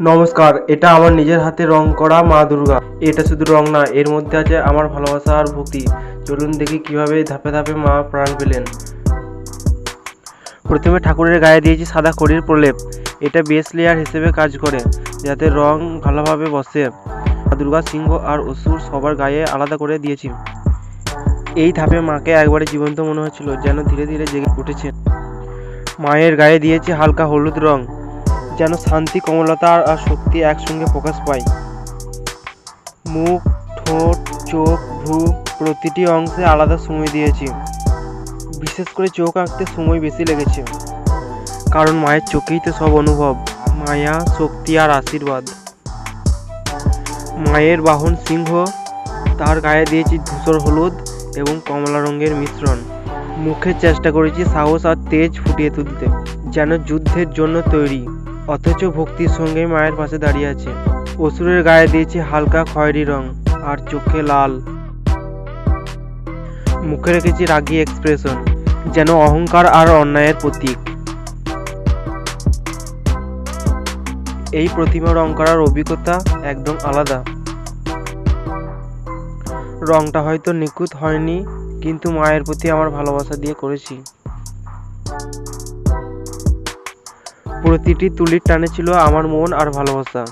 নমস্কার, এটা আমার নিজের হাতে রং করা মা দুর্গা। এটা শুধু রং না, এর মধ্যে আছে আমার ভালোবাসা আর ভক্তি। চলুন দেখি কীভাবে ধাপে ধাপে মা প্রাণ পেলেন। প্রথমে ঠাকুরের গায়ে দিয়েছি সাদা খড়ির প্রলেপ। এটা বেস লেয়ার হিসেবে কাজ করে, যাতে রং ভালোভাবে বসে। মা দুর্গা সিংহ আর অসুর সবার গায়ে আলাদা করে দিয়েছি। এই ধাপে মাকে একবারে জীবন্ত মনে হচ্ছিল, যেন ধীরে ধীরে জেগে উঠেছে। মায়ের গায়ে দিয়েছি হালকা হলুদ রং। যেন শান্তি, কমলতা আর- শক্তি একসঙ্গে প্রকাশ পায়। মুখ, ঠোঁট, চোখ, ভ্রু প্রতিটি অংশে আলাদা সময় দিয়েছি। বিশেষ করে চোখ আঁকতে সময় বেশি লেগেছে। কারণ মায়ের চোখেই তো সব অনুভব, মায়া, শক্তি আর আশীর্বাদ। মায়ের বাহন সিংহ, তার গায়ে দিয়েছি ধূসর হলুদ এবং কমলা রঙের মিশ্রণ। মুখে চেষ্টা করেছি সাহস আর তেজ ফুটিয়ে তুলতে, যেন যুদ্ধের জন্য তৈরি। অথচ ভক্তির সঙ্গে মায়ের পাশে দাঁড়িয়ে আছে। অসুরের গায়ে দিয়েছি হালকা খয়েরি রং, আর চোখে লাল। মুখে রেখেছি রাগী এক্সপ্রেশন যেন অহংকার আর অন্যায়ের প্রতীক। এই প্রতিমা রং করার অভিজ্ঞতা একদম আলাদা। রংটা হয়তো নিখুঁত হয়নি, কিন্তু মায়ের প্রতি আমার ভালোবাসা দিয়ে করেছি। প্রতিটি তুলির টানে ছিল আমার মন আর ভালোবাসা।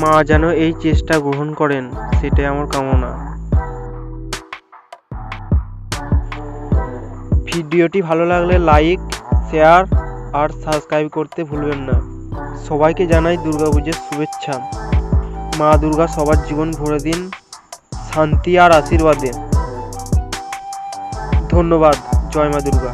মা যেন এই চেষ্টা গ্রহণ করেন, সেটাই আমার কামনা। ভিডিওটি ভালো লাগলে লাইক, শেয়ার আর সাবস্ক্রাইব করতে ভুলবেন না। সবাইকে জানাই দুর্গাপুজোর শুভেচ্ছা। মা দুর্গা সবার জীবন ভরে দিন, শান্তি আর আশীর্বাদে। ধন্যবাদ, জয় মা দুর্গা।